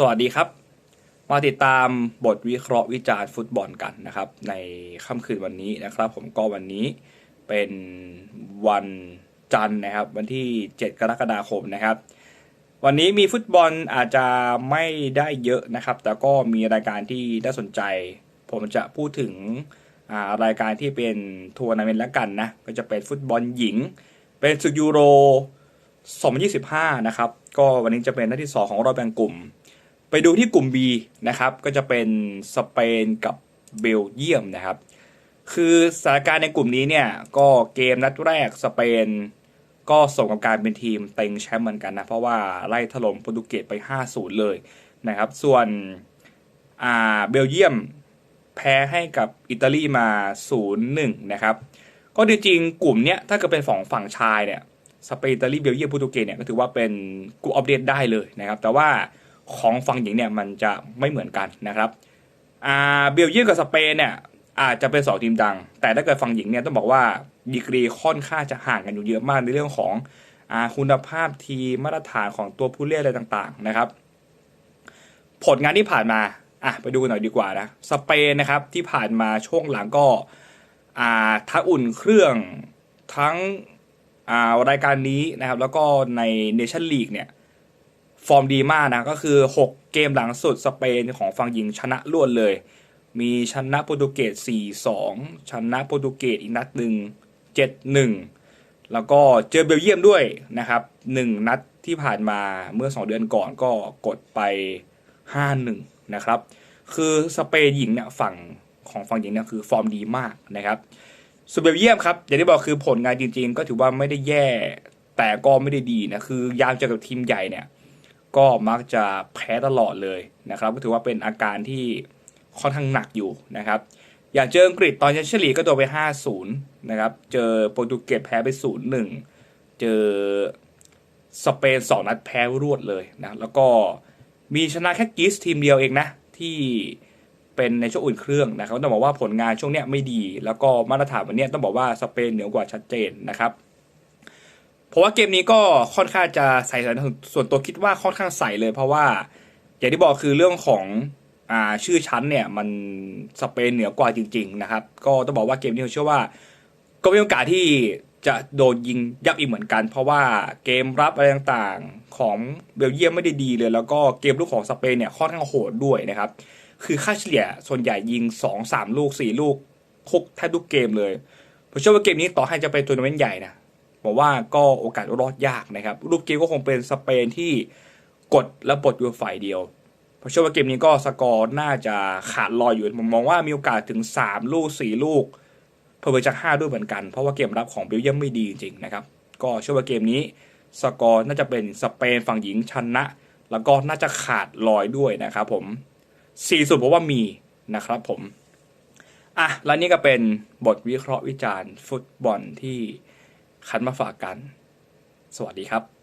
สวัสดีครับ มาติดตามบทวิเคราะห์วิจารณ์ฟุตบอลกันนะครับ ในค่ำคืนวันนี้นะครับ ผมก็วันนี้เป็นวันจันทร์นะครับ วันที่ 7 กรกฎาคมนะครับ วันนี้มีฟุตบอลอาจจะไม่ได้เยอะนะครับ แต่ก็มีรายการที่น่าสนใจ ผมจะพูดถึงารายการที่เป็นทัวร์นาเมนต์แล้วกันนะ ก็จะเป็นฟุตบอลหญิง เป็นศึกยูโร 2025 นะครับ ก็วันนี้จะเป็นน้าที่ 2 ของรอบแบ่งกลุ่ม ไปดูที่กลุ่ม B นะครับ ก็จะเป็นสเปนกับเบลเยียมนะครับ คือสถานการณ์ในกลุ่มนี้เนี่ยก็เกมนัดแรกสเปนก็ส่งกับการเป็นทีมเต็งแชมป์เหมือนกันนะ เพราะว่าไล่ถล่มโปรตุเกสไป 5-0 เลยนะครับ ส่วนอ่าเบลเยียมแพ้ให้กับอิตาลีมา 0-1 นะครับ ก็จริงๆกลุ่มเนี้ยถ้าเกิดเป็นฝั่งฝั่งชายเนี่ยสเปนอิตาลีเบลเยียมโปรตุเกสเนี่ยก็ถือว่าเป็นกูอัปเดตได้เลยนะครับ แต่ว่า ของฝั่งหญิงเนี่ยมันจะไม่เหมือนกันนะครับอ่าเบลเยียมกับสเปนเนี่ยอาจจะเป็นสองทีมดัง แต่ถ้าเกิดฝั่งหญิงเนี่ยต้องบอกว่าดีกรีค่อนข้างจะห่างกันอยู่เยอะมากในเรื่องของอคุณภาพทีมาตรฐานของตัวผู้เล่นอะไรต่างๆนะครับ ผลงานที่ผ่านมาอะไปดูกันหน่อยดีกว่านะสเปนนะครับที่ผ่านมาช่วงหลังก็อ่าทั้งอุ่นเครื่องทั้งอ่ารายการนี้นะครับแล้วก็ในเนชั่นลีกเนี่ย ฟอร์มดีมากนะก็คือ 6 เกมหลังสุดสเปนของฝั่งหญิงชนะรวดเลย มีชนะโปรตุเกส 4-2 ชนะโปรตุเกสอีกนัดหนึ่ง7-1 แล้วก็เจอเบลเยียมด้วยนะครับ 1 นัดที่ผ่านมาเมื่อ 2 เดือนก่อนก็กดไป 5-1 นะครับ คือสเปนหญิงเนี่ยฝั่งของฝั่งหญิงเนี่ยคือฟอร์มดีมากนะครับส่วนเบลเยียมครับอย่างที่บอกคือผลงานจริงๆ ก็ถือว่าไม่ได้แย่แต่ก็ไม่ได้ดีนะคือยามเจอกับทีมใหญ่เนี่ย ก็มักจะแพ้ตลอดเลยนะครับก็ถือว่าเป็นอาการที่ค่อนข้างหนักอยู่นะครับ อย่างเจออังกฤษตอนยันเฉลี่ก็โดนไป 5-0 นะครับ เจอโปรตุเกสแพ้ไป 0-1 เจอสเปน2นัดแพ้รวดเลยนะแล้วก็มีชนะแค่กรีซทีมเดียวเองนะ ที่เป็นในช่วงอุ่นเครื่องนะครับต้องบอกว่าผลงานช่วงเนี้ยไม่ดี แล้วก็มาตรฐานวันเนี้ยต้องบอกว่าสเปนเหนือกว่าชัดเจนนะครับ เพราะว่าเกมนี้ก็ค่อนข้างจะใส่ส่วนตัวคิดว่าค่อนข้างใส่เลย เพราะว่าอย่างที่บอกคือเรื่องของอ่าชื่อชั้นเนี่ยมันสเปนเหนือกว่าจริง ๆ นะครับ ก็ต้องบอกว่าเกมนี้ผมเชื่อว่า ก็มีโอกาสที่จะโดนยิงยับอีกเหมือนกัน เพราะว่าเกมรับอะไรต่างๆของเบลเยียมไม่ได้ดีเลย แล้วก็เกมลุกของสเปนเนี่ยค่อนข้างโหดด้วยนะครับ คือค่าเฉลี่ยส่วนใหญ่ยิง 2 3 ลูก 4 ลูกคุกแทบทุกเกมเลยผมเชื่อว่าเกมนี้ต่อให้จะเป็นทัวร์นาเมนต์ใหญ่นะ ผมว่าก็โอกาสรอดยากนะครับรูปเกมก็คงเป็นสเปนที่กดและปลดอยู่ฝ่ายเดียวผมเชื่อว่าเกมนี้ก็สกอร์น่าจะขาดลอยอยู่ผมมองว่ามีโอกาสถึง 3 ลูก 4 ลูกเพิ่มไปจาก 5 ด้วยเหมือนกัน เพราะว่าเกมรับของเบลเยียมไม่ดีจริงๆนะครับก็เชื่อว่าเกมนี้สกอร์น่าจะเป็นสเปนฝั่งหญิงชนะ แล้วก็น่าจะขาดลอยด้วยนะครับผมสี่สุดเพราะว่ามีนะครับผมอะแล้วนี่ก็เป็นบทวิเคราะห์วิจารณ์ฟุตบอลที่ คัดมาฝากกัน สวัสดีครับ